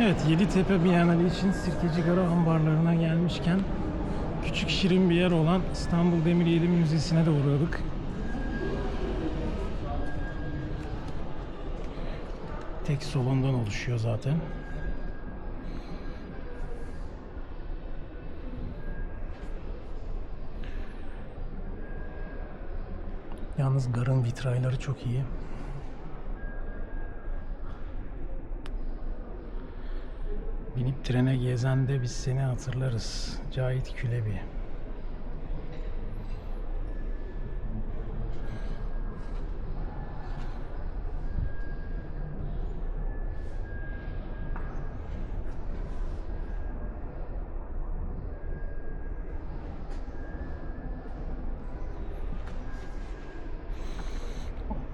Evet Yeditepe Bienali için Sirkeci Garı ambarlarına gelmişken küçük şirin bir yer olan İstanbul Demiriyeli Müzesi'ne de uğradık. Tek salondan oluşuyor zaten. Yalnız garın vitrayları çok iyi. Binip trene gezen de biz seni hatırlarız. Cahit Külebi.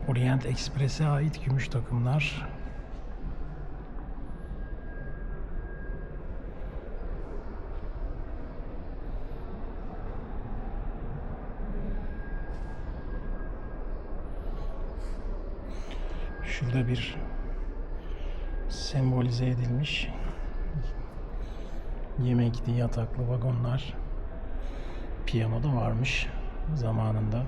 Orient Express'e ait gümüş takımlar. Şurada bir sembolize edilmiş yemekli yataklı vagonlar. Piyano da varmış zamanında.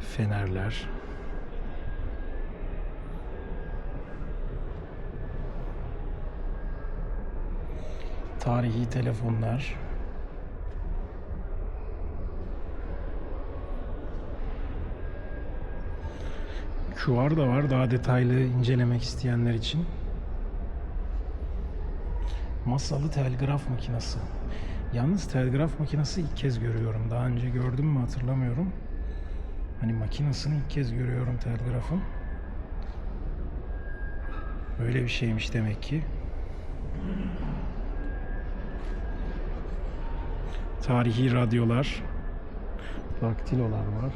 Fenerler. Tarihi telefonlar. QR da var daha detaylı incelemek isteyenler için. Masalı telgraf makinesi. Yalnız telgraf makinesi ilk kez görüyorum. Daha önce gördüm mü hatırlamıyorum. Hani makinesini ilk kez görüyorum telgrafın. Böyle bir şeymiş demek ki. Tarihi radyolar, daktilolar var.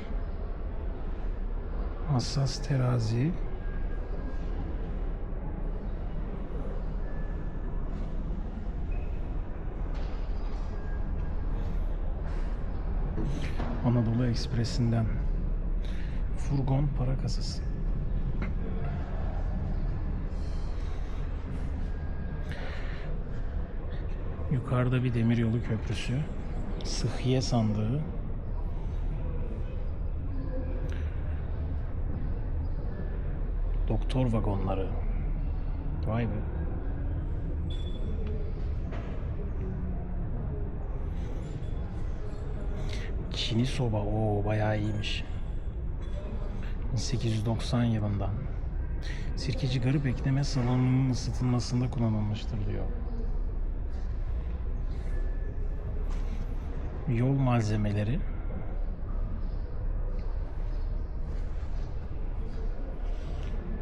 Hassas terazi. Anadolu Ekspresi'nden furgon para kasası. Yukarıda bir demiryolu köprüsü. Sıhhiye sandığı. Doktor vagonları. Vay be. Çini soba. Oo bayağı iyiymiş. 1890 yılından. Sirkeci garı bekleme salonunun ısıtılmasında kullanılmıştır diyor. Yol malzemeleri.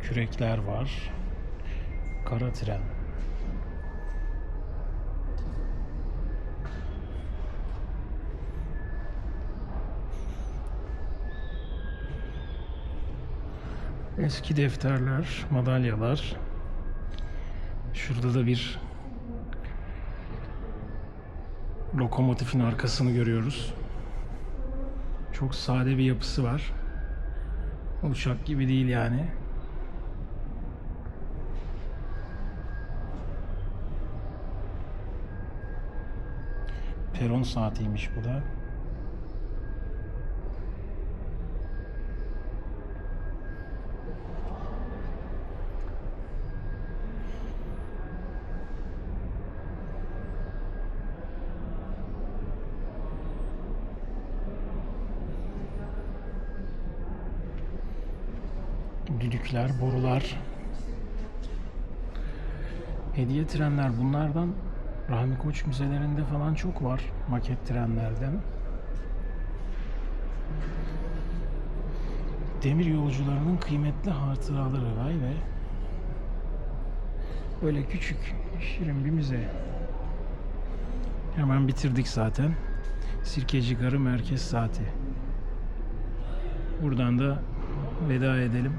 Kürekler var. Kara tren. Eski defterler, madalyalar. Şurada da bir lokomotifin arkasını görüyoruz. Çok sade bir yapısı var. Uçak gibi değil yani. Peron saatiymiş bu da. düdükler, borular, hediye trenler bunlardan Rahmi Koç müzelerinde falan çok var maket trenlerden. Demir yolcularının kıymetli hatıraları vay be. Böyle küçük, şirin bir müze. Hemen bitirdik zaten. Sirkeci Garı Merkez Saati. Buradan da veda edelim.